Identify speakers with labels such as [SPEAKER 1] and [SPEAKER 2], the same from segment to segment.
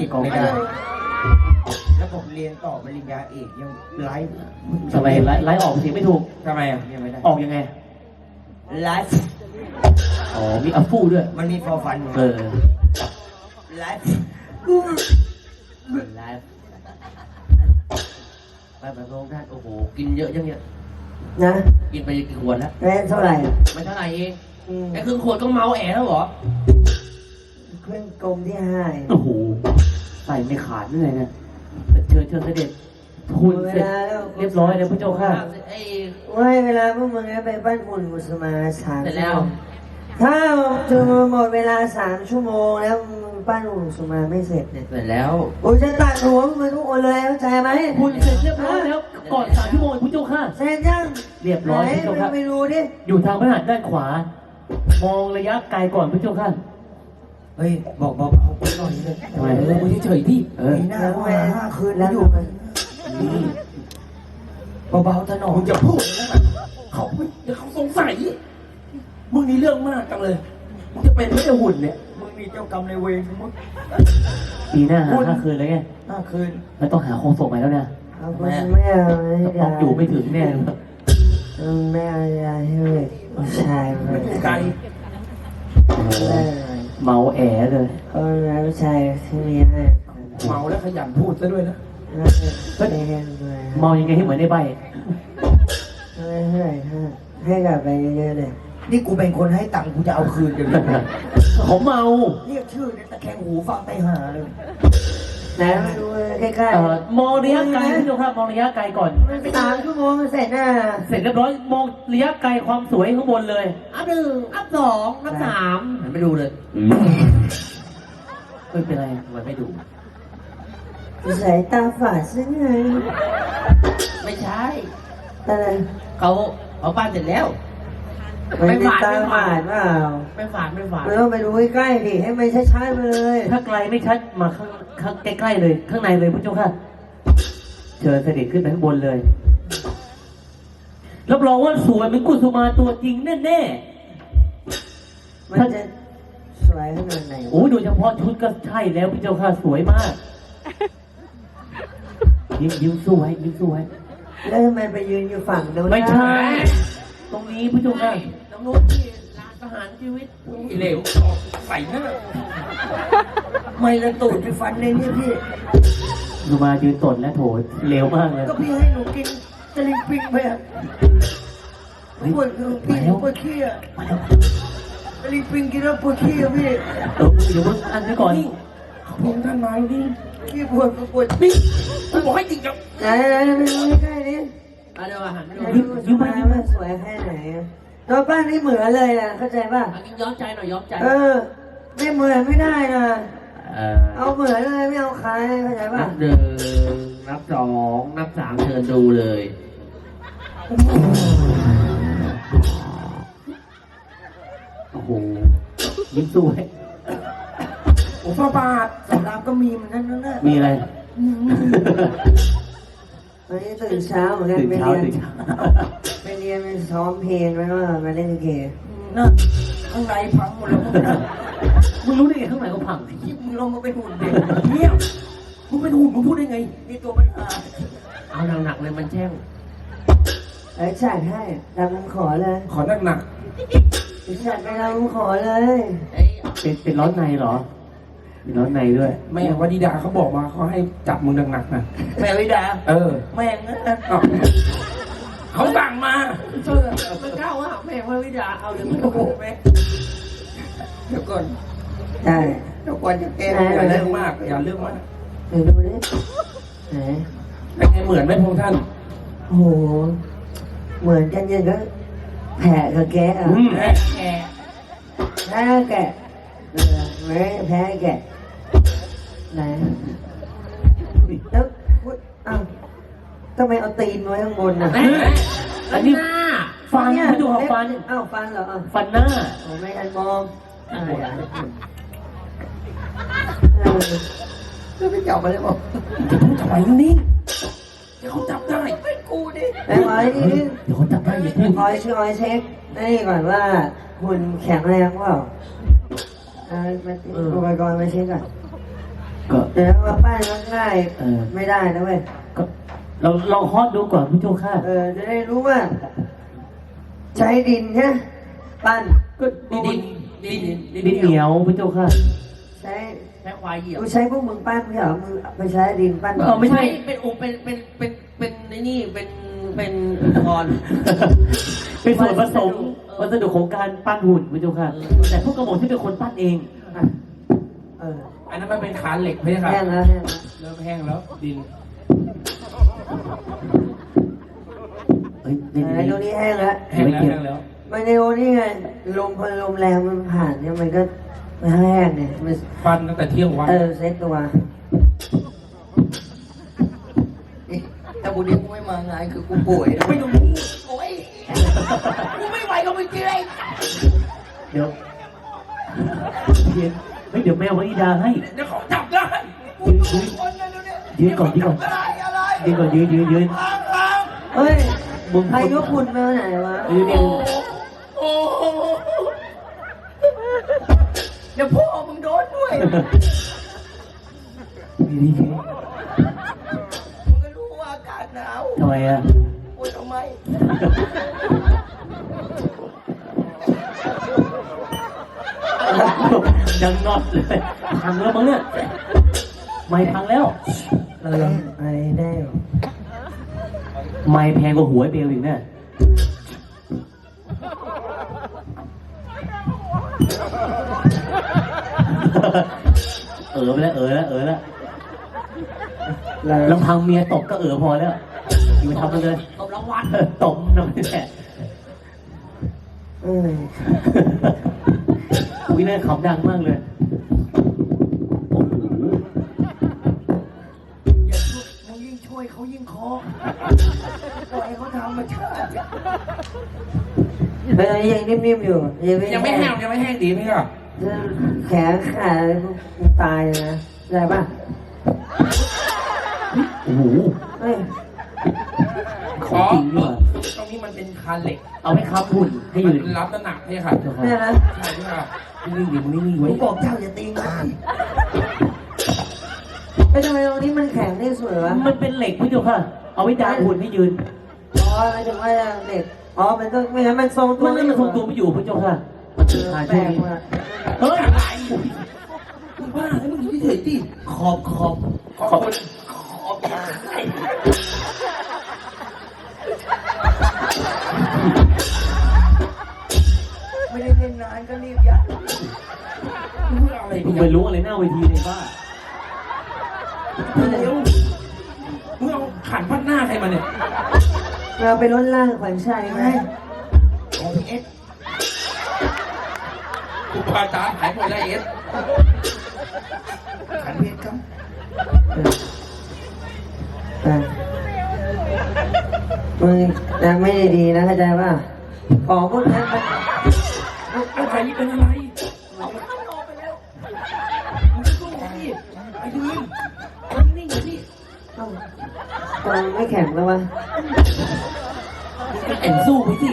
[SPEAKER 1] กิจ
[SPEAKER 2] กอง
[SPEAKER 1] ไม่ได้
[SPEAKER 2] ได้
[SPEAKER 1] แล้วผมเรียนต่อปริญญาเอกยังไลฟ์
[SPEAKER 2] ทำไมไล่ไล่ออกเสียงไม่ถูก
[SPEAKER 1] ทำไมอะยังไม่ได้
[SPEAKER 2] ออกยังไง
[SPEAKER 1] ไลฟ์
[SPEAKER 2] อ๋อมีอัฟฟูด้วย
[SPEAKER 1] มันมีฟอร์ฟัน
[SPEAKER 2] เออ
[SPEAKER 1] ไลฟ์
[SPEAKER 2] ไลฟ์ไปแบบพระองค์ท่านโอ้โห กินเยอะยังเนี่ย
[SPEAKER 3] นะ
[SPEAKER 2] กินไปกี่ขวดแล้ว
[SPEAKER 3] แม่เท่าไหร่
[SPEAKER 2] ไม่เท่าไหร่เอง
[SPEAKER 3] อืม
[SPEAKER 2] ไอ้ครึ่งขวดก็เมาแอแล้วเหรอ
[SPEAKER 3] เครื่องกลมที่ห้า
[SPEAKER 2] โอ้โหใส่ไม่ขาดเลยเนี่ยเชิญเชิญเสด็จคุณเสร็จเรียบร้อยแล้วพระเจ้าค่ะไอ้
[SPEAKER 3] ว่าให้เวลาพวกมึงนะไปบ้านคุณกุสมาสาม
[SPEAKER 2] เสร็จแล้ว
[SPEAKER 3] ถ้าถึงหมดเวลาสามชั่วโมงแล้วมึงบ้านคุณกุสมาไม่เสร็จเนี่ย
[SPEAKER 2] เสร็จแล้ว
[SPEAKER 3] กูจะตัดหัวมึงทุกคนเลยเข้าใจไหม
[SPEAKER 2] คุณเสร็จเรียบร้อยแล้วก่อนสามชั่วโมงพระเจ้าค่ะ
[SPEAKER 3] เสร็จยัง
[SPEAKER 2] เรียบร้อย
[SPEAKER 3] ไหน
[SPEAKER 2] พระเจ้าค่ะ
[SPEAKER 3] ไม่รู้ดิ
[SPEAKER 2] อยู่ทางพระหัตถ์ด้านขวา มองระยะไกลก่อนพระเจ้าค่ะ
[SPEAKER 1] เฮ้ยบอกบอกเอาไปหน่อยเลย
[SPEAKER 2] ทำไม
[SPEAKER 1] เออมึงเฉยๆที่
[SPEAKER 2] เออ
[SPEAKER 1] มีหน้าก็หาห้าคืน
[SPEAKER 3] แล้
[SPEAKER 1] แล้ววอยู่
[SPEAKER 3] มัน
[SPEAKER 1] นี่เบาๆถนอม
[SPEAKER 4] มึงจะพูดนะเขาไม่เดี๋ยวเขาสงสัย มึงนี่เรื่องมากจังเลย มึงจะเป็นไม่ได้หุ่นเนี่ย
[SPEAKER 1] มึงมีเจ้ากรรมในายเวรของมึง
[SPEAKER 2] ปีหน้าหาห้าคืนแล้วไง
[SPEAKER 1] ห้าคืน
[SPEAKER 2] แล้วต้องหาโคงศพใหม่แล้วนะ
[SPEAKER 3] เอากูไม่เอาไม่
[SPEAKER 2] ต้อง
[SPEAKER 3] ได้
[SPEAKER 2] อยู่ไม่ถึงแน่
[SPEAKER 3] ไม่เอาอะไรให้เลยผู้ชายเลย
[SPEAKER 4] ไกล
[SPEAKER 2] โอ้โห
[SPEAKER 3] ได้ เลย
[SPEAKER 2] เมาแอเลย
[SPEAKER 3] เขารักผู้ชายที่มีให้
[SPEAKER 4] เมาแล้วขยันพูดซะด้วยนะ
[SPEAKER 3] ก็ได้เงินด้วย
[SPEAKER 2] เมายังไงให้เหมือนในใบ
[SPEAKER 3] ให้เท่าไหร่ให้ให้กลับไปเยอะๆเลย
[SPEAKER 1] นี่กูเป็นคนให้ตังค์กูจะเอาคืนเดี๋ยวนี้
[SPEAKER 2] เขาเมา
[SPEAKER 1] เรียกชื่อเนี่ยตะแคงหูฟังไปหาเลย
[SPEAKER 3] ไหนมาดูใกล้
[SPEAKER 2] เอ่อมองระยะไกลพี่เจ้าค่ะมองระยะไกลก่อน
[SPEAKER 3] ๆสามชั่วโมงเสร็จน่ะ
[SPEAKER 2] เสร็จเรียบร้อยมองระยะไกลความสวยข้างบนเลย
[SPEAKER 5] อัพหนึ่งอัพสองอัพสาม
[SPEAKER 2] หันไปดูเลยไม่เป็นไรมันไม่ดู
[SPEAKER 3] สายตาฝาดซึ่งไง
[SPEAKER 5] ไม่ใช่
[SPEAKER 3] อะไร
[SPEAKER 5] เขาเขาปั้นเสร็จแล้ว
[SPEAKER 3] ไม่ได้ตาฝาดเปล่า
[SPEAKER 5] ไม่ฝาดไม่ฝาด
[SPEAKER 3] เราต้องไปดูใกล้ๆดิให้มันชัดๆไปเลย
[SPEAKER 2] ถ้าไกลไม่ชัดมาข้างข้างใกล้ๆเลย ข้างในเลยพระเจ้าค่ะ เชิญเสด็จขึ้นไปข้างบนเลยรับรองว่าสวยเป็นกุสุมาตัวจริงแน่
[SPEAKER 3] มันจะสวยขนาดไหน
[SPEAKER 2] ๆโอ้ยโดยเฉพาะชุดก็ใช่แล้วพระเจ้าค่ะสวยมากยิ้มยิ้มสู้ไว้ยิ้มสู้ไว้
[SPEAKER 3] แล้วทำไมไปยืนอยู่ฝั่งโน้น
[SPEAKER 2] ไม่ใช่ ตรงนี้พระเจ้าค่ะ
[SPEAKER 5] น้องนุชที่ร้านประหารชีวิต
[SPEAKER 4] อีเหลวใส่หน้า
[SPEAKER 1] ไม่ละตูดไปฟันในนี่พี่
[SPEAKER 2] ดูมายืนตนและโถเร็วมากเลย
[SPEAKER 1] ก็พี่ให้หนูกินสลิงปิงไปอะปวดคือพี่หนูปวดขี้อะสลิงปิงกินแล้วปวดขี้อะพี่
[SPEAKER 2] เออเดี๋ยวมึงอันนี้ก่อน
[SPEAKER 4] พงท่านมาดิ
[SPEAKER 1] ขี้ปวดปวด
[SPEAKER 4] นี่กูบอกให้จริงจัง
[SPEAKER 3] ไหนไหนไปดูใกล้ ๆดิ
[SPEAKER 5] เอาเดี๋ยวอาหารไปดู
[SPEAKER 3] ให้ดูสวยว่าสวยแค่ไหนอะตัวป้านี่เหมือนเลยนะเข้าใจป่ะ
[SPEAKER 5] เอากินย้อมใจหน่อยย้อมใจ
[SPEAKER 3] เออ ไม่เหมือนไม่ได้นะ
[SPEAKER 2] เออ
[SPEAKER 3] เอาเหมือนเลยไม่เอาใครเข้าใจป่ะ
[SPEAKER 5] นับหนึ่งนับสองนับสามเชิญดูเลย
[SPEAKER 2] โอ้โหยิ้มสู้ไว้
[SPEAKER 4] โอ้ฟ้าบาท
[SPEAKER 1] สำรามก็มีเหมือนกันนั่นแหละ
[SPEAKER 2] มีอะไร
[SPEAKER 3] วันนี้ตื่นเช้าเหมือนกัน
[SPEAKER 2] ตื่น
[SPEAKER 3] ไป
[SPEAKER 2] เช้า
[SPEAKER 3] เรียน
[SPEAKER 2] ตื่นเช้า
[SPEAKER 3] ไปเรียนไปซ้อมเพลงไว้ว่ามาเล่นลิเก
[SPEAKER 1] นะข้างในพังหมดแล้วมึงนะ
[SPEAKER 2] มึงรู้ได้ไงข้างในเขาพัง
[SPEAKER 1] ที่มึงลงมาเป็นหุ่นเด็ก
[SPEAKER 4] เงียบมึงเป็นหุ่นมึงพูดได้ไง
[SPEAKER 1] นี่ตัวมันอา
[SPEAKER 5] เอาหนักๆเลยมันแช่ง
[SPEAKER 3] ไอ้จัดให้ดำขอเลย
[SPEAKER 4] ขอหนักหนัก
[SPEAKER 3] จัดไปดำขอเลย
[SPEAKER 5] เอ้ย
[SPEAKER 2] เป็นเป็นร้อนในเหรอ เป็นร้อนในด้วย
[SPEAKER 4] ๆแม่วดีดาเขาบอกมาเขาให้จับมึงหนักหนักๆนะ
[SPEAKER 1] แม่วิดา
[SPEAKER 4] เออ
[SPEAKER 1] แม่งนะ
[SPEAKER 4] อ้าวเขาสั่งมา
[SPEAKER 1] เชื่อ
[SPEAKER 5] มันก้าวว่าแม่ว่าวิดาเอาเดี๋ยวมัน
[SPEAKER 1] โอ้โหแม่เดี๋ยวก่อน
[SPEAKER 3] ได้
[SPEAKER 1] เดี๋ยวก่อนจะแก้
[SPEAKER 4] อย่า
[SPEAKER 1] เล
[SPEAKER 4] เรื่
[SPEAKER 1] ย
[SPEAKER 4] องมากอย่าเรื่องมาก
[SPEAKER 3] เดี๋ยวดูดิไหน
[SPEAKER 4] เป็นไงเหมือนไหมพงท่าน
[SPEAKER 3] โอ้โห เหมือนกันยังก็แผลกับแกะอะ
[SPEAKER 4] อืม
[SPEAKER 5] แกะ
[SPEAKER 3] แพ้แกะเออ ไม่แพ้แกะไหนแล้วพูดอ้าวทำไมเอาตีนไว้ข้างบนน่ะ
[SPEAKER 5] แม่อันนี้หน้า
[SPEAKER 2] ฟันไม่ดูหัฟัน
[SPEAKER 3] อ้าวฟันเหรออ้าว
[SPEAKER 2] ฟันหน้า
[SPEAKER 3] ผมไม่ทันมองอะไรอะเออ
[SPEAKER 1] ก็ไปจับมาเลยบอก
[SPEAKER 4] จะพูดทำไมนี่เดี๋ยวเขาจับได้
[SPEAKER 1] เป็นกูดิ
[SPEAKER 3] ไอ้ไว้นี่นี่
[SPEAKER 2] เดี๋ยวเขาจับได้อย่าพูด
[SPEAKER 3] คอยช่วยเช็คนี่ก่อนว่าหุ่นแข็งแรงเปล่า เอามาอุปกรณ์มาเช็คก่อน
[SPEAKER 2] ก็
[SPEAKER 3] เดี๋ยวมาปั้นง่าย
[SPEAKER 2] เออ
[SPEAKER 3] ไม่ได้นะเว้ย
[SPEAKER 2] ก็เราลองฮอดดูก่อนพระเจ้าค่ะ
[SPEAKER 3] เออ จะได้รู้ว่า ใช้ดินเนี่ยปั้น
[SPEAKER 2] ก็
[SPEAKER 4] ดิ
[SPEAKER 2] ดิ
[SPEAKER 4] น
[SPEAKER 2] น
[SPEAKER 4] ดินดิน
[SPEAKER 2] ดินเหนียวพระเจ้าค่ะ
[SPEAKER 3] ใช้
[SPEAKER 4] แค่ควายเหยียบ
[SPEAKER 3] กูใช้พวกมึงปั้นไม่ใช่เหรอมึงไปใช้ดินปั้น
[SPEAKER 2] เออไม่ใช่
[SPEAKER 4] เป็นอุปเป็นเป็นเป็นเป็นไอ้นี่เป็นเป็นอุปกรณ์
[SPEAKER 2] เป็นส่วนผสม วัสดุของการปั้นหุ่นพระเจ้าค่ะ แต่พวกกระหม่อมที่เป็นคนปั้นเอง
[SPEAKER 3] เออ
[SPEAKER 4] อันนั้นมันเป็นคานเหล็กไม่ใช่ครับ
[SPEAKER 3] แห้งแล้วแห้งแล้ว
[SPEAKER 4] เริ่มแห้งแล้วดิน
[SPEAKER 2] เฮ้ยนี่
[SPEAKER 3] ไอ้
[SPEAKER 2] นี่
[SPEAKER 3] ตรงนี้แห้งแล้ว
[SPEAKER 4] แห้งแล้วแห้งแล้ว
[SPEAKER 3] มันในโอนี่ไงลมพอลมแรงมันผ่านเนี่ยมันก็มันแห้งเนี่ยมัน
[SPEAKER 4] ฟันตั้งแต่เที่ยงวัน
[SPEAKER 3] เออเซ็ตตัว
[SPEAKER 1] แต่บุรีกูไม่มางานคือกูป่วยนะ
[SPEAKER 4] ไม่ต้องพูดโอ้ย กูไม่ไหวก็ไม่เจอไอ้
[SPEAKER 2] เดี๋ยวเดี๋ยวเฮ้ยเดี๋ยวแมววนิดาให้
[SPEAKER 4] เดี๋ยวเขาจับได้กู
[SPEAKER 2] ยืน
[SPEAKER 4] คนนะเดี๋ยวนี้
[SPEAKER 2] ยืนก่อนยืนก่อน
[SPEAKER 4] อะไรอะไร
[SPEAKER 2] ยืนก่อนยืนยืนยืน
[SPEAKER 4] อ้างอ้าง
[SPEAKER 3] เฮ้ย
[SPEAKER 2] มึง
[SPEAKER 3] ใครยกคุณมาไหนวะ
[SPEAKER 2] ยืน
[SPEAKER 4] โอ้
[SPEAKER 2] เอง
[SPEAKER 4] โอ้เดี๋ยวพ่อมึงโดนด้วย
[SPEAKER 2] นี่นี่
[SPEAKER 4] มึงก็รู้ว่าอากาศหนาว
[SPEAKER 2] ทำไมอะ
[SPEAKER 4] โอ้ ยทำไม
[SPEAKER 2] ยังนอดเลยพังแล้วมั้งเนี่ยไม่พังแล้ว
[SPEAKER 3] เออไอ้ได้
[SPEAKER 2] ไม่แพงกว่าหัวไอ้เบลอีกเนี่ยเออไปแล้วเออแล้วเออแล้ว
[SPEAKER 3] เรา
[SPEAKER 2] ลำพังเมียตบก็เออพอแล้วอยู่ไปทำมันเลย
[SPEAKER 4] ตบราง วัล
[SPEAKER 2] ตบน้ำแหละ
[SPEAKER 3] เออ
[SPEAKER 2] อุ้ยน่าขำดังมากเลยโอ้โห
[SPEAKER 1] อย่าช่วยมึงยิ่งช่วยเขายิ่งเคอปล่อยให้เขาทำมาชาติ
[SPEAKER 3] เออยังนิ่มๆอยู่ยังไม่
[SPEAKER 4] ยังไม่แห้งยังไม่แห้งดีไหมครับ
[SPEAKER 3] แขนขากูตายเลยนะได้ปะ
[SPEAKER 2] โอ้โหา
[SPEAKER 4] นเหล็ก
[SPEAKER 2] เอาให้ครับหุ่นให้
[SPEAKER 4] มั
[SPEAKER 2] ยื
[SPEAKER 4] น
[SPEAKER 2] น
[SPEAKER 4] รับน้ำหนักเนี่ยค่ะ
[SPEAKER 3] แม่นะ
[SPEAKER 4] ใช่ไหมครับ
[SPEAKER 2] นิ่งๆอยู่นิ่งๆ
[SPEAKER 1] มึ
[SPEAKER 2] ไว้
[SPEAKER 1] งบอกเจ้าอย่าตีมัน
[SPEAKER 3] ไอ้ทำไมตรงนี้มันแข็งได้สวยวะ
[SPEAKER 2] มันเป็นเหล็กพี่เจ้าค่ะ เอาไว้ดามหุ่นให้ยืน
[SPEAKER 3] อ๋อหมายถึงว่าเด็ก อ๋อ มันต้องไม่งั้นมันทรงตัว
[SPEAKER 2] มันไม่มันทรงตัวไม่อยู่พี่เจ้าค่ะมัน
[SPEAKER 3] เอ
[SPEAKER 2] ถึง
[SPEAKER 3] อ
[SPEAKER 2] ทาง
[SPEAKER 3] แปล
[SPEAKER 2] ช่วง
[SPEAKER 3] ก
[SPEAKER 2] นี้
[SPEAKER 3] ว่ะ
[SPEAKER 2] เฮ้ย
[SPEAKER 4] มึงบ้าแล้วมึงอยู่เฉยๆดิ
[SPEAKER 1] ขอบขอบ
[SPEAKER 4] ขอบคุณขอบ
[SPEAKER 1] มึ
[SPEAKER 4] งอะไร
[SPEAKER 2] มึง
[SPEAKER 4] เนี่ย
[SPEAKER 2] ไปรู้อะไรหน้าเวทีเลยบ้า
[SPEAKER 4] เดี๋ยวมึงเอาขันพัดหน้าใครมาเนี่ย
[SPEAKER 3] เราไปล้นล่างขวัญชัยไหม
[SPEAKER 1] ของพีเอส
[SPEAKER 4] ครูบาอาจารย์หายหมดแล้วเอส
[SPEAKER 1] ขันเพชรครับ
[SPEAKER 3] เออมึงยังไม่ได้ดีนะเข้าใจป่ะของพวกนั้นมัน
[SPEAKER 4] อะไรนี่เป็นอะไรเอามันข้างนอกไปแล้วมึงจะสู้กับพี่ไปยืนมันนิ่งอยู่นี่
[SPEAKER 3] เอ้า ทำไมไม่แข็งแล้ววะ
[SPEAKER 4] มึงก็แอนสู้ไปสิ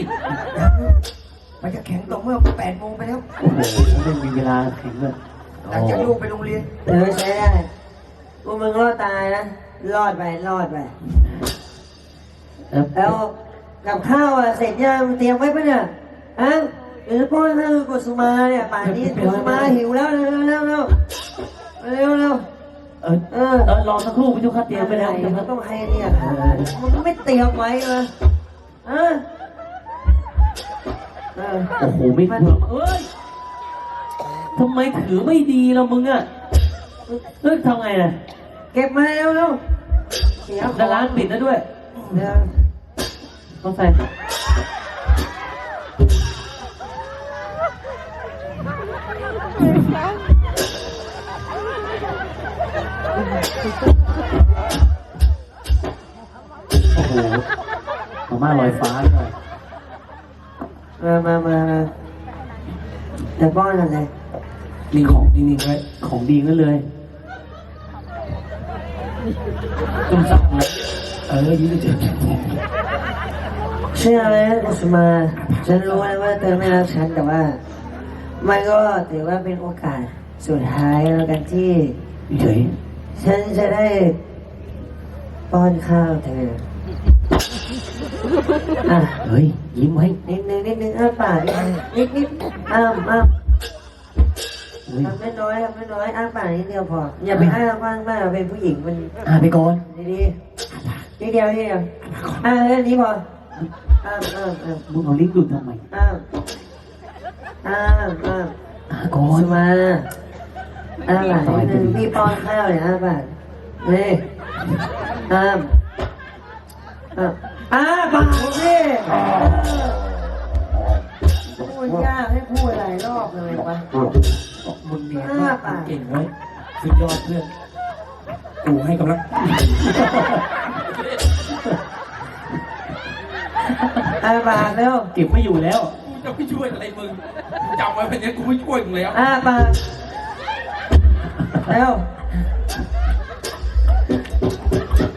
[SPEAKER 1] มันจะแข็งตรงเมื่อแปดโมงไปแล้ว
[SPEAKER 2] โอ้โหไม่มีเวลาแข่งเลย
[SPEAKER 1] หลังจากลูกไปโรงเรียน
[SPEAKER 3] เออใช้ได้พวกมึงรอดตายนะ รอดไป รอดไป
[SPEAKER 2] แล้ว
[SPEAKER 3] แล้วกับข้าวอะเสร็จยังเตรียมไว้ปะเนี่ยฮะเดี๋ยวจะป้อนให้กุสุมาเนี่ยป่านนี้กุสุมาหิวแล้วเร็วเร็วเร็วเร็วเร็ว
[SPEAKER 2] เออ
[SPEAKER 3] เออ
[SPEAKER 2] เออรอสักครู่พี่เจ้าค่ะเตรียมไปแล้ว
[SPEAKER 3] มันต้องให้เนี่ยมันไม่เตรียมไว้เลยเออเออ
[SPEAKER 2] โอ้โหไม่เผื่อเอ้ยทำไมถือไม่ดีเรามึงอะเฮ้ยทำไงน่ะ
[SPEAKER 3] เก็บมาเร็วเร็วเสียข
[SPEAKER 2] แล้
[SPEAKER 3] อ
[SPEAKER 2] วร้านปิดแล้วด้วย
[SPEAKER 3] เดี๋ยว
[SPEAKER 2] ต้องใส่ โอ้โหมาม่าลอยฟ้าด้วย
[SPEAKER 3] มามามามาเดี๋ยวป้อนอะไร
[SPEAKER 4] นิ่ของนิ่งๆไว้
[SPEAKER 2] ของดีนั่นเลย
[SPEAKER 4] จุ่มสักนะเออยืนเฉย
[SPEAKER 3] เชื่อไหมกุสมา ฉันรู้นะว่าเธอไม่รักฉันแต่ว่า มันก็ถือว่าเป็นโอกาสสุดท้ายแล้วกันที่
[SPEAKER 2] เฉย
[SPEAKER 3] ฉันจะได้ป้อนข้าวเธออะ
[SPEAKER 2] เฮ้ย ยิ้มไว้
[SPEAKER 3] นิดนึงนิดนึงอ้าปากนิดนิดอ้ามอ้าม
[SPEAKER 2] เฮ้ย
[SPEAKER 3] ทำไม่น้อยทำไม่น้อยอ้าปากนิดเดียวพอ อย่าไปอ้ากว้างมากเป็นผู้หญิงมัน
[SPEAKER 2] อ่าไปก่อน
[SPEAKER 3] ดีดีๆนิดเดียวนิดเดียวอ่าแค่นี้พออ้ามอ้ามอ้าม
[SPEAKER 2] มึงเอาลิ้นดูดทำไม
[SPEAKER 3] อ้ามอ้ามอ้าม
[SPEAKER 2] อ่าก่อ
[SPEAKER 3] โอน
[SPEAKER 2] น
[SPEAKER 3] มา อ้าปากนิดนึงพี่ป้อนข้าวเนี่ยอ้าปากนี่อ้ามอ้ามอ้าปากพี่พูดยากให้พูดหลายรอบเลยวะ
[SPEAKER 4] มึงเนี่ย
[SPEAKER 3] อ้าปาก
[SPEAKER 4] เก่งไว้ยสุดยอดเพื่อนกูให้กำลัง
[SPEAKER 3] อ้าปากเร็ว
[SPEAKER 2] เก็บไม่อยู่แล้ว
[SPEAKER 4] กูจะไม่ช่วยอะไรมึงจำไว้เป็นนี้กูไม่ช่วยมึงแล้ว
[SPEAKER 3] อ้าปาก เร็ว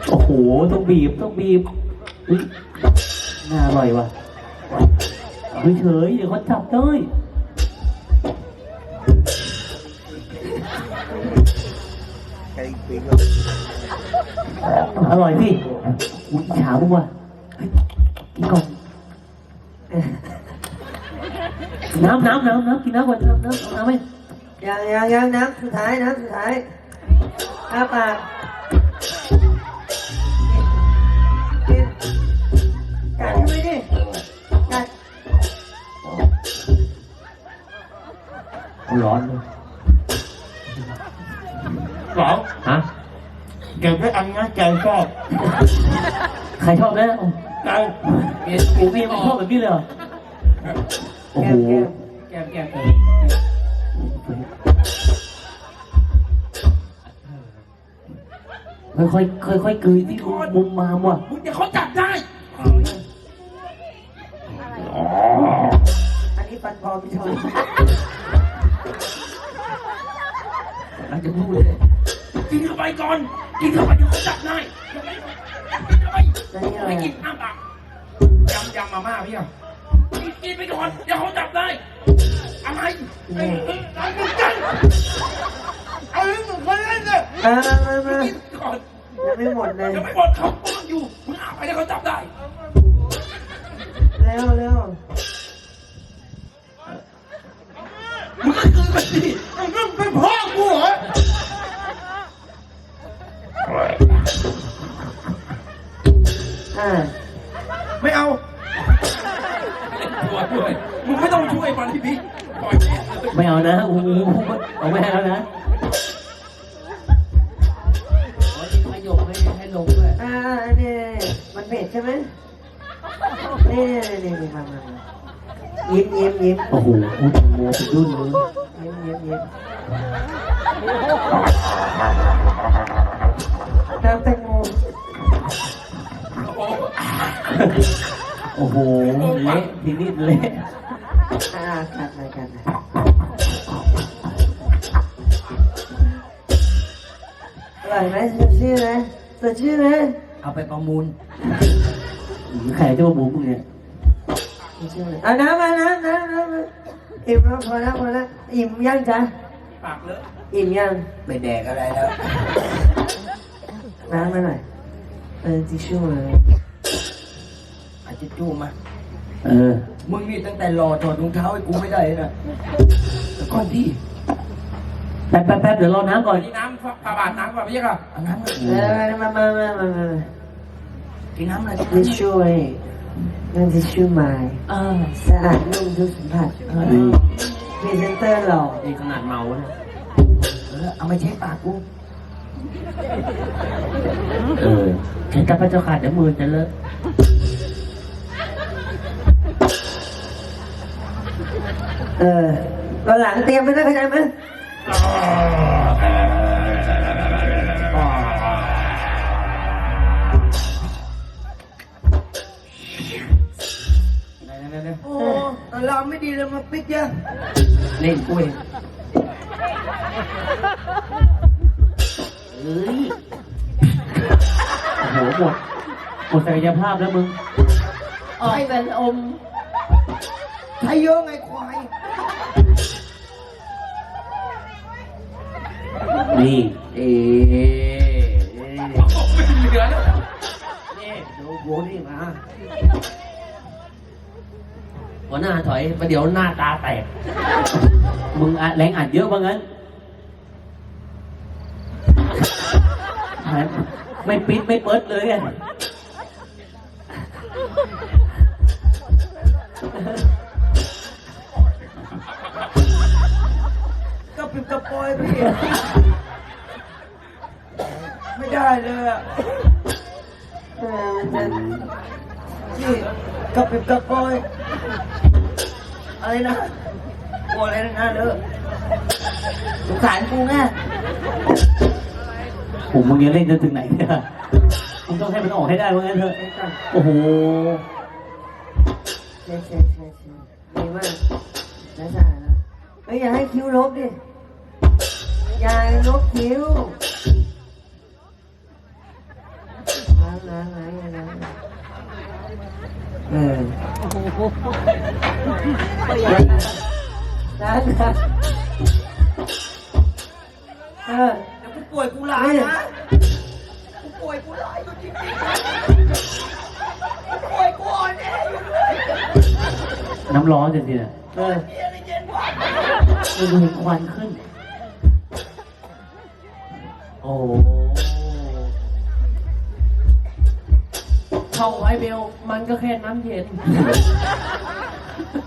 [SPEAKER 2] โอ้โห ต้องบีบ ต้องบีบเฮ้ยน่าอร่อยว่ะเฮ้ยเฉยเดี๋ยวเขาจับได้อร่อยพี่อุ้ยฉาบุ้งว่ะเฮ้ยกินก่อนน้ำน้ำน้ำน้ำกินน้ำก่อนน้ำน้ำน้ำไหม
[SPEAKER 3] ยังยังยังน้ำสุดท้ายน้ำสุดท้ายอ้าปากกินกัดให้ไหมดิกัด
[SPEAKER 2] ร้อนเลย
[SPEAKER 4] สอง
[SPEAKER 2] ฮะ
[SPEAKER 4] เก็บไว้อันนะใจชอบ
[SPEAKER 2] ใครชอบนะโอ้
[SPEAKER 4] ใจ
[SPEAKER 2] เมียกูเมียมันชอบแบบนี้เลยเหรอโอ้โห
[SPEAKER 4] แก้มแก้ม เออ
[SPEAKER 2] ค่อยค่อยๆค่อยๆกลืนที่มุมมามว่ะ
[SPEAKER 4] มึงเดี๋ยวเขาจับได้
[SPEAKER 3] อันนี้ฟันปลอมไม่ชอบ
[SPEAKER 4] เราจะพูดเลยกินเข้าไปก่อน กินเข้าไปเดี๋ยวเขาจับได้กินเข้าไป
[SPEAKER 3] แล้วนี่อะไร
[SPEAKER 4] ไม่กิน
[SPEAKER 3] อะ
[SPEAKER 4] อ้าปากยำยำมาม่าพี่อะ กินไปก่อนเดี๋ยวเขาจับได้ อะไรเอ้ยเอ้ยอะไรมึงกันเอาเรื่องมึงคนเล่นเนี่ย
[SPEAKER 3] มามามา
[SPEAKER 4] กินก่อน
[SPEAKER 3] ยังไม่หมดเลย
[SPEAKER 4] ยังไม่หมดเขาป้อนอยู่มึงอาไปเดี๋ยวเขาจับได้
[SPEAKER 3] เร็วเร็ว
[SPEAKER 4] มึงก็คืนไปสิมึงเป็นพ่อกูเหรอ
[SPEAKER 3] อ่า
[SPEAKER 4] ไม่เอา ด้วย มึงไม่ต้องช่วยมันที่พี่ปล่อยแม่เลย
[SPEAKER 2] ไม่เอานะโอ้โหเอาไม่เอานะ
[SPEAKER 5] ประโยคให้ให้ลงด้วย
[SPEAKER 3] อ่านี่มันเผ็ดใช่ไหมนี่นี่นี่นี่มามามายิ้มยิ้มยิ้ม
[SPEAKER 2] โอ้โหพูดโมเป็นรุ่นเลย
[SPEAKER 3] ยิ้มยิ้มยิ้มน้ำแตงโม
[SPEAKER 4] โอ้โห
[SPEAKER 2] โอ้โหเละทีนี้เละ
[SPEAKER 3] อ่ากัดเลยกัดเลยอร่อยไหมสดชื่นไหมสดชื่นไหม
[SPEAKER 4] เอาไปประมูล
[SPEAKER 2] ใครจะมาบุ้มมึงเนี่ย
[SPEAKER 3] สดชื่นไหมเอาน้ำมาน้ำน้ำน้ำน้ำอิ่มแล้วพอแล้วพอแล้วอิ่มยังจ๊ะ
[SPEAKER 4] ปากเลอะ
[SPEAKER 3] อิ่มยัง
[SPEAKER 1] ไปแดกอะไรแล้ว
[SPEAKER 3] น้ำมาหน่อยเออทิชชู่เลย
[SPEAKER 1] อา จจะจู้มา
[SPEAKER 2] เออ
[SPEAKER 1] มึงนี่ตั้งแต่รอถอดรองเท้าให้กูไม่ได้เลยนะ
[SPEAKER 4] แต่ก่อนพี่
[SPEAKER 2] แป๊บแป๊บแป๊บเดี๋ยวรอน้ำก่อน
[SPEAKER 4] อันนี้น้ำผ่าบาทน้ำก่อนพี่ค่ะ
[SPEAKER 1] เอาน้ำมา
[SPEAKER 3] เออมามามามามา
[SPEAKER 1] กินน้ำอะไร
[SPEAKER 3] ทิชชู่เลยนั่นทิชชู่ไม้
[SPEAKER 1] อ่า
[SPEAKER 3] สะอาดนุ่มทุกสัมผัส
[SPEAKER 2] นี่
[SPEAKER 3] พรีเซนเตอร์หล่อ
[SPEAKER 5] นี่ขนาดเมาเนี่ย
[SPEAKER 1] เออเอามาเช็ดปากกู
[SPEAKER 2] เออ
[SPEAKER 5] ฉันจะพระเจ้าค่ะเดี๋ยวมือจะเลอะ
[SPEAKER 3] เออตอนหลังเตรียมไปด้วยเข้าใจไหม
[SPEAKER 1] โอ้ตลาดไม่ดีเลยมาปิดยัง
[SPEAKER 5] เล่นกล้วยเฮ้ย
[SPEAKER 2] โอ้โหหมดหมดศักยภาพแล้วมึง
[SPEAKER 5] อ้อยเป็นอม
[SPEAKER 1] ใช้เยอะไง
[SPEAKER 2] นี่
[SPEAKER 5] เอ๊ะ
[SPEAKER 4] ไม่เหลือแล้ว
[SPEAKER 5] นี่ดูกูนี่มาหัวหน้าถอยประเดี๋ยวหน้าตาแตก
[SPEAKER 2] มึงอะแรงอัดเยอะว่างั้น ไม่ปิดไม่เปิดเลยอะ
[SPEAKER 1] ปิบกระปอยพี่ ไม่ได้เลยอะ
[SPEAKER 3] เออมันจะ
[SPEAKER 1] พี่กระปิบกระปอย อะไรนะโอ้อะไรนะเด้อสงสารกูไง
[SPEAKER 2] ผมมึงจะเล่นจนถึงไหนเนี่ยมึงต้องให้มันออกให้ได้ว่างั้นเถอะ โอ้โห
[SPEAKER 3] ใช่ใช่ใช่ใช่ดีมากแล้วสะอาดแล้วเฮ้ยอย่าให้คิ้วลบดิ ย่าลบคิ้วล้างล้างล้างล้างเออล้างล้างเออ
[SPEAKER 1] แต่กูป่วยกูหลายนะกูป่วยกูหลายอยู่จริงๆกูป่วยกูอ่อนแออยู่เลย
[SPEAKER 2] น้ำร้อนจริงๆนะ
[SPEAKER 3] เออ
[SPEAKER 1] มีอะไรเย็นวะ
[SPEAKER 2] มึงเห็นควันขึ้นโอ้โห
[SPEAKER 5] เข้าไว้เบลมันก็แค่น้ำเย็น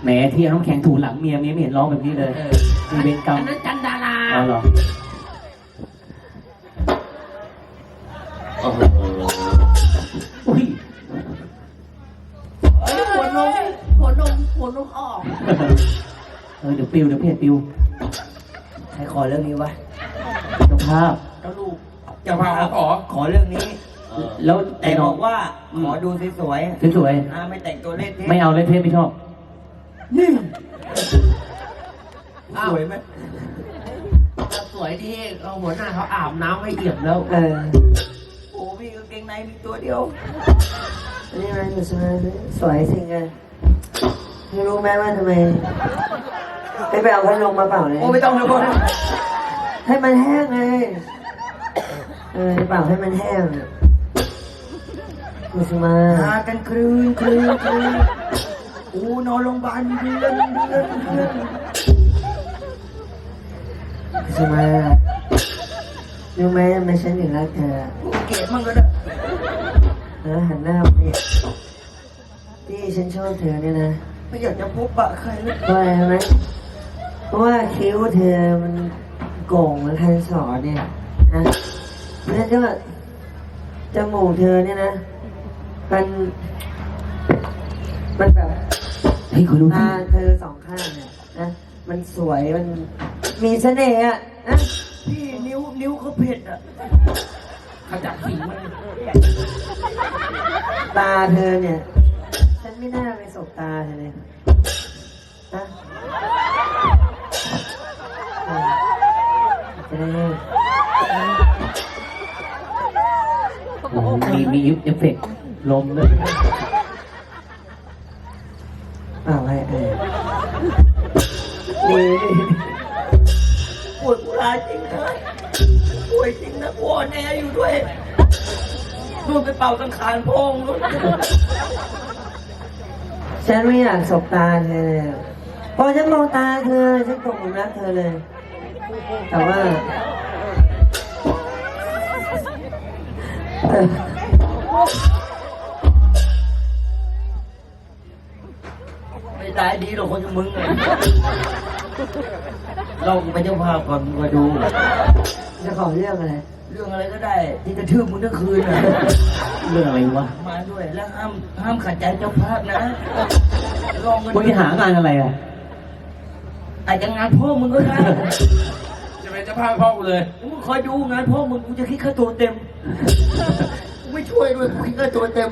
[SPEAKER 2] แหมที่เอาน้ำแข็งถูหลังเมียเมียไม่เห็นร้องแบบนี้เลยมีเวรกรรม
[SPEAKER 5] อันนั้นจันดารา
[SPEAKER 2] เอาเหรอ
[SPEAKER 5] โอ้โห
[SPEAKER 2] อุ้ย
[SPEAKER 5] เอ้ยหัวนมหัวนมหัวนมออก
[SPEAKER 2] เออเดี๋ยวปิวเดี๋ยวเพจปิว
[SPEAKER 1] ใครขอเรื่องนี้วะ
[SPEAKER 2] เจ้าภาพ
[SPEAKER 5] แล้วลูก
[SPEAKER 4] จะพาเขาขอ
[SPEAKER 1] ขอเรื่องนี้
[SPEAKER 2] แล้ว
[SPEAKER 1] แต่บอกว่า ขอดูสวย
[SPEAKER 2] สวย
[SPEAKER 1] ๆอ่าไม่แต่งตัวเล่น
[SPEAKER 2] ๆ ไม่เอาเลยเทพไม่ชอบ
[SPEAKER 1] นี่
[SPEAKER 5] อ้าว
[SPEAKER 1] สวยไหม
[SPEAKER 5] สวยดีเอาหัวหน้าเขาอาบน้ำให้เอี่ยมแล้ว
[SPEAKER 3] เออ
[SPEAKER 1] โอ้พี่กางเกงในมีตัวเดียว
[SPEAKER 3] อันนี้มันสวยสวยจริงเลยไม่รู้ไหมว่าทำไมไม่ไปเอาพัดลมมาเปล่าเลย
[SPEAKER 1] โอ้ไม่ต้องเลยพ่อ
[SPEAKER 3] ให้มันแห้งไง เออเปล่าให้มันแห้งกุสมา
[SPEAKER 1] หากันคลืนคลืนคลืนโอ้นอนโรงพยาบาลเดือนเดือนเดือน
[SPEAKER 3] กุสมารู้ไหมทำไมฉันถึงรักเธอ
[SPEAKER 1] กูเกลียดมันก็ได้
[SPEAKER 3] เออหันหน้ามาดิที่ฉันชอบเธอเนี่ยนะ
[SPEAKER 1] ไม่อยากจะพบปะใครเลย
[SPEAKER 3] เพราะอะไรไหมเพราะว่าคิ้วเธอมันโก่งเหมือนคันสอนเนี่ยนะ แล้วก็จมูกเธอเนี่ยนะ มัน มันแบบ
[SPEAKER 2] เฮ้ยคุณดู
[SPEAKER 3] ตาเธอสองข้างเนี่ยนะ มันสวย มันมีเสน่ห์อะนะ
[SPEAKER 1] พี่นิ้วนิ้วเขาเผ็ดอะ
[SPEAKER 5] ขจับขิงมัน
[SPEAKER 3] ตาเธอเนี่ย ฉันไม่น่าไปสบตาเธอเลยนะเออจะได้
[SPEAKER 2] โอ้โหมีมีเอฟเฟกต์ลมด้วย
[SPEAKER 3] เปล่าไว้เออดีดี
[SPEAKER 1] ป่วยกูหลายจริงเลยป่วยจริงนะกูอ่อนแออยู่ด้วยนู่นไปเป่าสังขารพงนู่น
[SPEAKER 3] ฉันไม่อยากสบตาเธอเลยอะพอฉันมองตาเธอฉันตกหลุมรักเธอเลย แต่ว่าเออ
[SPEAKER 1] ไม่ตายดีหรอกคนอย่างมึงอะเราไปเจ้าภาพก่อนมึงมาดู
[SPEAKER 3] จะขอเรื่องอะไร
[SPEAKER 1] เรื่องอะไรก็ได้ที่จะทืบมึงทั้งคืนน่ะ
[SPEAKER 2] เรื่องอะไรวะ
[SPEAKER 1] มาด้วยแล้วห้ามห้ามขัดใจเจ้าภาพนะลองเงิน
[SPEAKER 2] มึงจะหางานอะไรอะ
[SPEAKER 1] อาจจะงานพ่อมึงก็ได้
[SPEAKER 4] จะเป็นเจ้าภาพพ่อกูเลย
[SPEAKER 1] มึงคอยดูงานพ่อมึงกูจะคิดค่าตัวเต็มกูไม่ ช่วยด้วยกูคิดค่าตัวเต็ม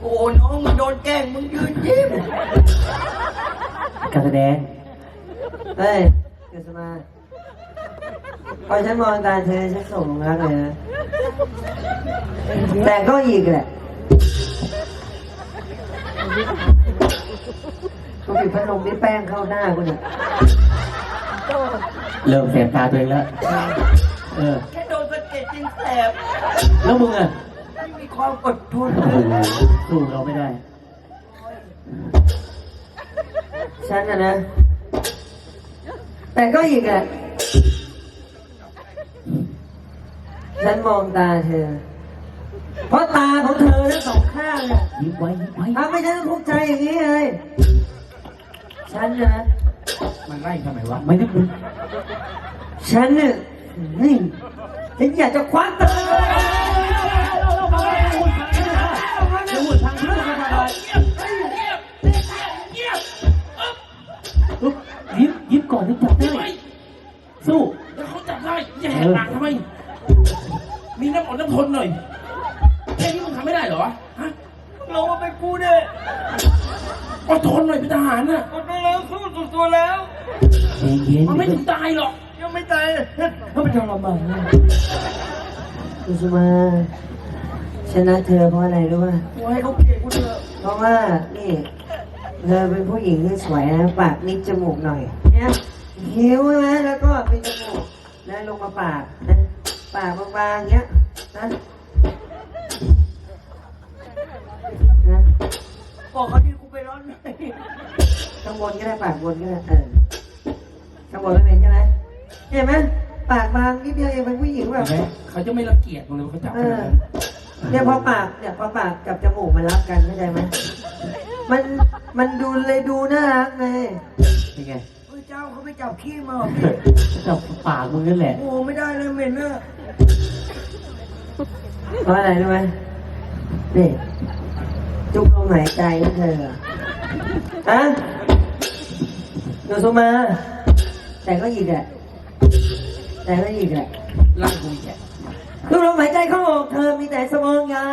[SPEAKER 1] โอ้น้องมึงโดนแกล้งมึงยืนยิ้ม
[SPEAKER 2] การแสดง
[SPEAKER 3] เฮ้ยเกิดสมาพอฉันมองตาเธอฉันส่งลงรักเลยนะ แต่ก็อีกแหละกูปิดพัดลมนี่แป้งเข้าหน้ากูเนี่ย
[SPEAKER 1] แก
[SPEAKER 2] เริ่มแสบตาตัวเองแล้ว เออ
[SPEAKER 1] แค่โดนสะเก็ดจิงแสบ
[SPEAKER 2] แล้วมึงอะ
[SPEAKER 1] ไม่มีความอดทน
[SPEAKER 2] โอ้โหสู้เราไม่ได้
[SPEAKER 3] ฉันนะนะ แต่ก็อีกอะฉันมองตาเธอ เพราะตาของเธอทั้งสองข้างเนี่ย
[SPEAKER 2] ยิ้มไว้ยิ้มไว้
[SPEAKER 3] ทำให้ฉันทุกข์ใจอย่างนี้เลย ฉันนะ
[SPEAKER 4] มันไล่ทำไมวะ
[SPEAKER 2] ไม่ได้มึง
[SPEAKER 3] ฉันเนี่ย นี่ฉันอยากจะคว้าเธอ
[SPEAKER 2] ยิ้มยิ้มก่อนถึงจับได้สู้
[SPEAKER 4] เดี๋ยวเขาจับได้อย่าแหกปากทำไมมีน้ำอดน้ำทนหน่อยแค่นี้มึงทำไม่ได้เหรอฮะ
[SPEAKER 1] เราว่าเป็นกูเนี่ย
[SPEAKER 4] อดทนหน่อยเป็นทหารน่ะ
[SPEAKER 1] อดทนแล้วสู้สุดตัวแล้ว
[SPEAKER 2] เย็นเย็น
[SPEAKER 4] มันไม่ถึงตายหรอก
[SPEAKER 1] ยังไม่ตาย เลยถ้ามันทรมานนะ
[SPEAKER 3] กุสุมาฉันรักเธอเพราะอะไรรู้ป่ะ
[SPEAKER 1] กูให้เขาเกลียดกูเถอะ
[SPEAKER 3] เพราะว่านี่เธอเป็นผู้หญิงที่สวยนะปากนิดจมูกหน่อยเนี่ยคิ้วใช่ไหมแล้วก็เป็นจมูกแล้วลงมาปากนะปากบางๆเงี้ยนะนะ
[SPEAKER 1] บอกเขาที่กูไปร้อนหน่อย
[SPEAKER 3] ข้างบนก็ได้ปากบนก็ได้เออข้างบนไม่เป็นใช่ไหมเห็นไหม ปากบางนิดเดียวเองเป็นผู้หญิงแบบ
[SPEAKER 4] เขาจะไม่รังเกียจมึงเลยเขาจับ
[SPEAKER 3] เอ
[SPEAKER 4] ขนา
[SPEAKER 3] อ
[SPEAKER 4] ดนั้น
[SPEAKER 3] เนี่ยพอปากเนี่ยพอปากกับจมูกมันรับกันเข้าใจไหมมันมันดูเลยดูน่ารักไง
[SPEAKER 2] เป็นไง
[SPEAKER 1] เฮ้ยเจ้าเขาไปจับขี้มา
[SPEAKER 2] จับปากมึงนั่นแหละ
[SPEAKER 1] โอ้ไม่ได้เลยเหม็นเนอะ
[SPEAKER 3] เพราะอะไรรู้ไหมนี่จุกลมหายใจของเธอฮะโนโซมา แต่ก็อีกแหละ แต่ก็อีกแหละ
[SPEAKER 4] ร่างกูอีกแย่
[SPEAKER 3] ลูกลมหายใจเข้าออกเธอมีแต่เสมองยา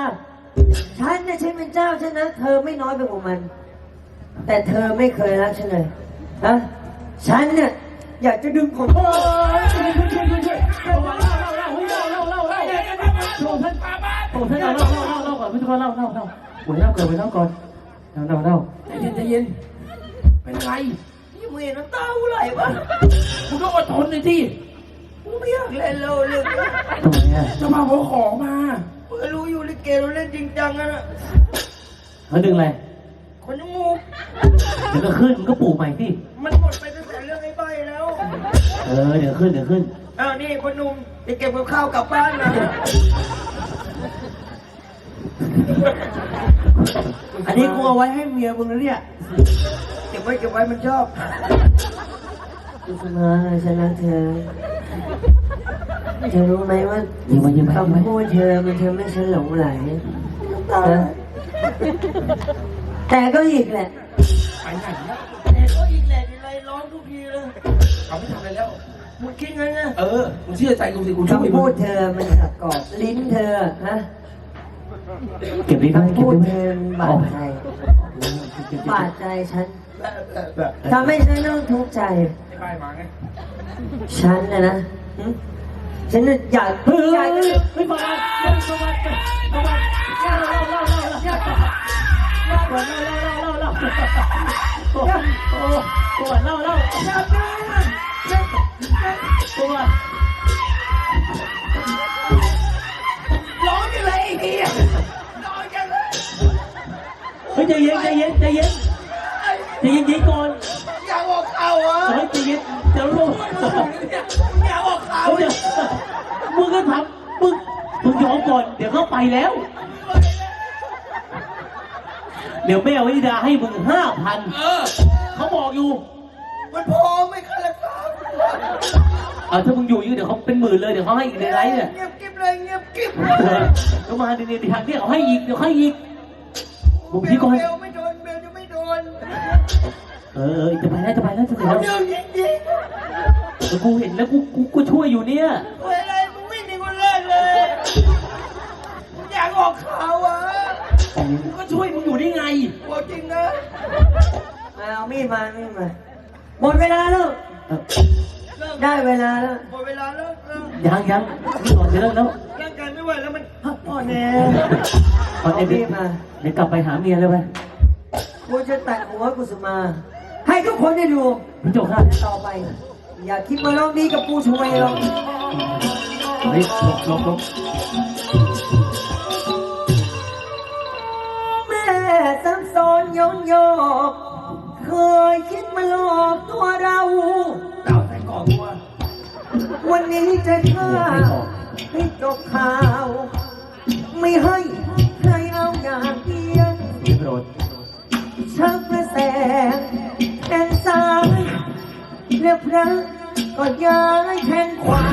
[SPEAKER 3] ฉันเนี่ยฉันเป็นเจ้าฉันนะเธอไม่น้อยไปกว่ามัน แต่เธอไม่เคยรักฉันเลยนะฉันเนี่ยอยากจะดึงผมโอ้ย
[SPEAKER 2] โอ้ท่านโอ้ท่านเล่าเล่าเล่าเล่าก่อนพี่ทุกคนเล่าเล่าเล่าหวยเล่าก่อนหวยเล่าก่อนเล่าเล่าเล่า
[SPEAKER 4] ใจเย็นใจเย็นเป็นไร
[SPEAKER 1] นี่มึงเห็นน้ำตาไหลปะ
[SPEAKER 4] กูต้องอดทนเลยที่
[SPEAKER 1] ไม่อยากเล่นเราเลย
[SPEAKER 2] ทำไมอะ
[SPEAKER 4] จะมาหัวของมา
[SPEAKER 1] มึงรู้อยู่ลิเกเราเล่นจริงจังอะนะ
[SPEAKER 2] เขาดึงอะไร
[SPEAKER 1] คนจมูก
[SPEAKER 2] เดี๋ยวก็ขึ้นมึงก็ปลูกใหม่สิ
[SPEAKER 1] มันหมดไปตั้งแต่เรื่องไอ้ใบแล้ว
[SPEAKER 2] เออเดี๋ยวขึ้นเดี๋ยวขึ้น
[SPEAKER 1] อ้าวนี่คนหนุ่มจะเก็บกับข้าวกลับบ้านนะ
[SPEAKER 5] อันนี้กูเอาไว้ให้เมียมึงนะเนี่ย
[SPEAKER 1] เก็บไว้เก็บไว้มันชอบ
[SPEAKER 3] กุสุมาฉันรักเธอ เธอรู้ไหมว่า
[SPEAKER 2] ยิงมายิงมายิงมา
[SPEAKER 3] คำพูดเธอมันทำให้ฉันหลงไหล
[SPEAKER 1] ตาย
[SPEAKER 3] นะแต่ก็อีกแหละ
[SPEAKER 4] ไปไหนเนี่ย
[SPEAKER 1] แต่ก็อีกแหละทีไรร้องทุกทีเลย
[SPEAKER 4] เขาไม่ทำอะไรแล้ว
[SPEAKER 1] มึงคิดไงไง
[SPEAKER 4] เออมึงเชื่อใจกูสิกูช่วย
[SPEAKER 3] คำ
[SPEAKER 4] มึ
[SPEAKER 3] พู
[SPEAKER 4] ง
[SPEAKER 3] ดเธอมันขัดกรอบลิ้นเธอฮะ
[SPEAKER 2] เก็บลิ้นไว้
[SPEAKER 3] คำ
[SPEAKER 2] เก็บ
[SPEAKER 3] พูด
[SPEAKER 2] ลิ้น
[SPEAKER 3] เธ
[SPEAKER 2] ไว้
[SPEAKER 3] อมันบาดใจบาดใจฉันทำให้ฉันต้องทุกข์ใจ
[SPEAKER 4] ไอ้ใบมาไง
[SPEAKER 3] ฉันนะนะหึฉันน่ะอยาก
[SPEAKER 2] เฮ้ย
[SPEAKER 3] อยาก
[SPEAKER 2] เฮ้ย
[SPEAKER 3] จะ
[SPEAKER 2] เฮ้ยประวัติประวัติประวัติเล่าเล่าเล่าเล่าเล่าประวัติเล่าเล่าเล่าเล่าโอ้โหประวัติเล่าเล่าประวัติ
[SPEAKER 1] ร้องยังไงไอ้เหี้ยร้องยังไง
[SPEAKER 2] เฮ้ยใจเย็นใจเย็นใจเย็น ใจเย็นใจก่อน
[SPEAKER 1] อยากออกข่าวอะ
[SPEAKER 2] เฮ้ยใจเย็นเดี๋ยวลูก
[SPEAKER 1] อยากออกข่าว
[SPEAKER 2] เฮ้ยเดี๋ยวมึงก็ทำมึงมึงยอมก่อนเดี๋ยวเขาไปแล้ว เดี๋ยวแม่วิดาให้มึงห้าพัน
[SPEAKER 4] เออ
[SPEAKER 2] เขาบอกอยู่
[SPEAKER 1] มันพอไม่คันละครับ
[SPEAKER 2] เอาถ้ามึงอยู่อยู่เดี๋ยวเขาเป็นหมื่นเลยเดี๋ยวเขาให้อีกในไลฟ์เนี่ย
[SPEAKER 1] เงียบกิ๊บเลยเงียบกิ๊บ
[SPEAKER 2] เอ
[SPEAKER 1] เล
[SPEAKER 2] อยเขามาในในทางที่เขาให้อีกเดี๋ยวให้อีกผม
[SPEAKER 1] เบ
[SPEAKER 2] คิด
[SPEAKER 1] ล
[SPEAKER 2] ก่อน
[SPEAKER 1] เบลไม่โด นเบลจะไม่โดน
[SPEAKER 2] เออเออจะไปแล้วจะไปแล้วจะไป
[SPEAKER 1] เอา
[SPEAKER 2] แล้ว
[SPEAKER 1] เรื่องจริง
[SPEAKER 2] เออกูเห็นแล้วกูกูกูช่วยอยู่เนี่ย
[SPEAKER 1] ๆเฮ้ยอะไรมึงวิ่งหนีคนแรกเลยมึงอยากออกข่าวอะ
[SPEAKER 4] กูก็ช่วยมึงอยู่ได้ไง
[SPEAKER 1] บอกจริงนะ
[SPEAKER 3] มาเอามีดมามีดมาหมดเวลาแล้ว
[SPEAKER 2] เออ
[SPEAKER 1] เลิก
[SPEAKER 3] ได้เวลาแล้ว
[SPEAKER 1] หมดเวลาแล้วเลิก
[SPEAKER 2] ยังยังนี่ก่อนจะเลิกแล้ว
[SPEAKER 1] ร่างกายไม่ไหวแล้วมันพักผ่อนแน่
[SPEAKER 2] ก่อน
[SPEAKER 3] เอา
[SPEAKER 2] เดี๋ยว
[SPEAKER 3] มีดมา
[SPEAKER 2] เดี๋ยวกลับไปหาเมียเลยไป
[SPEAKER 3] กูจะตัดหัวกุสุมา ให้ทุกคนได้ดู
[SPEAKER 2] พี่โจข้า
[SPEAKER 3] ต่อไป อย่าคิดมาลองดีกับกูช่วยหรอก
[SPEAKER 2] เฮ้ยหลบหลบหลบ
[SPEAKER 3] แม่ซ้ำซ้อนย้อนยอกเคยคิดมาหลอกตัวเรา
[SPEAKER 6] เต่าใส่กรอบตัว
[SPEAKER 3] วันนี้จะฆ่าให้จบข่าว ไม่ให้ใครเอาอย่างเพียง
[SPEAKER 2] พี่โปรด
[SPEAKER 3] ชักกระแสแทงซ้ายแล้วพระก็ย้ายแทงขวา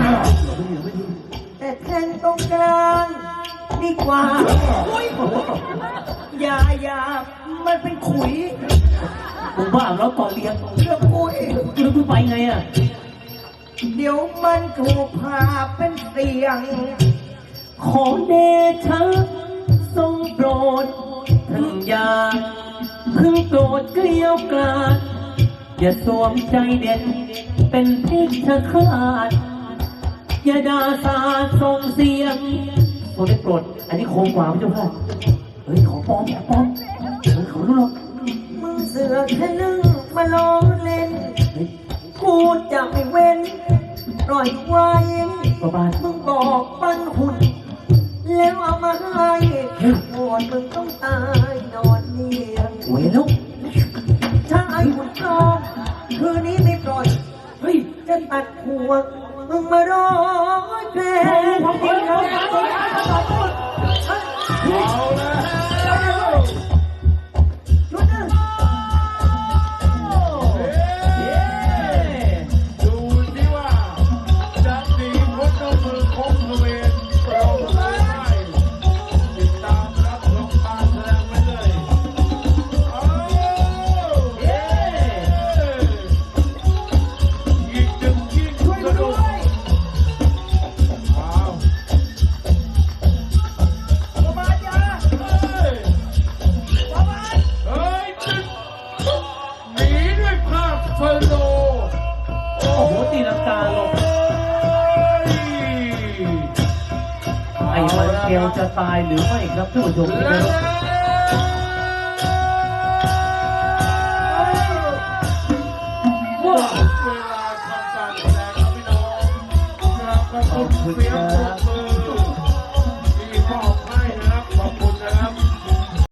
[SPEAKER 3] แต่แทงตรงกลางดีกว่า
[SPEAKER 1] อย่าอย่ามันเป็นขุย
[SPEAKER 2] มึงบ้าแล้วต่อเลี้ยง
[SPEAKER 1] เรื่องขุย
[SPEAKER 2] แล้วมึงไปไงอะ
[SPEAKER 1] เดี๋ยวมันถูกพาเป็นเสียง
[SPEAKER 2] ขอเดชะทรงโปรดท่านอย่าเพึ่ง โกรธเกลียวกราดอย่าสวมใจเด็ดเป็นพิกชคาตอย่าด่าสาดส่งเสียงโปรดได้โปรด อันนี้โค้งกว่าพี่เจ้าค่ะ เฮ้ยขอปลอมขอปลอมเฮ้ยเขารู้หรอก
[SPEAKER 3] มึงเสือกแค่นึ่งมาล้อเล่นกูจะไม่เว้นปล่อยไว้
[SPEAKER 2] ประบาท
[SPEAKER 3] มึงบอกปั้นหุ่นแล้วเอามาให้โหดมึงต้องตายนอน เนียง
[SPEAKER 2] โอ้ยลูก
[SPEAKER 3] ถ้าไอ้หุ่นปลองคืนนี้ไม่ปล่อย
[SPEAKER 2] เฮ้ย
[SPEAKER 3] จะตัดหัวมึงมาร้อยแผล
[SPEAKER 2] ของ
[SPEAKER 6] เอาละ